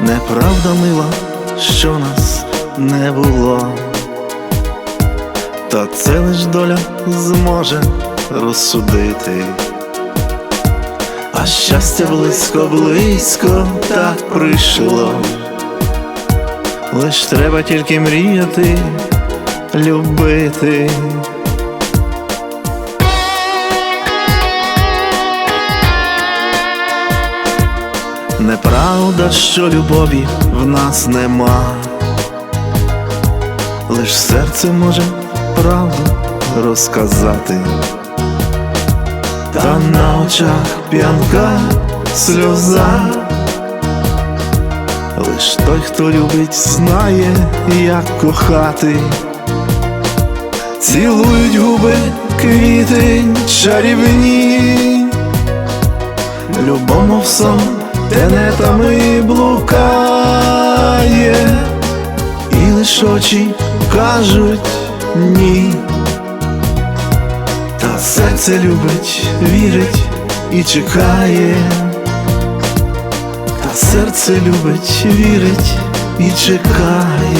Неправда мила, що нас не було, та це лиш доля зможе розсудити. А щастя близько, близько так прийшло. Лиш треба тільки мріяти, любити. Неправда, що любові в нас нема, лиш серце може правду розказати, та на очах п'янка сльоза, лиш той, хто любить, знає, як кохати, цілують губи квіти чарівні, любому в сон тенетами блукає, і лиш очі кажуть ні, та серце любить, вірить і чекає, та серце любить, вірить і чекає.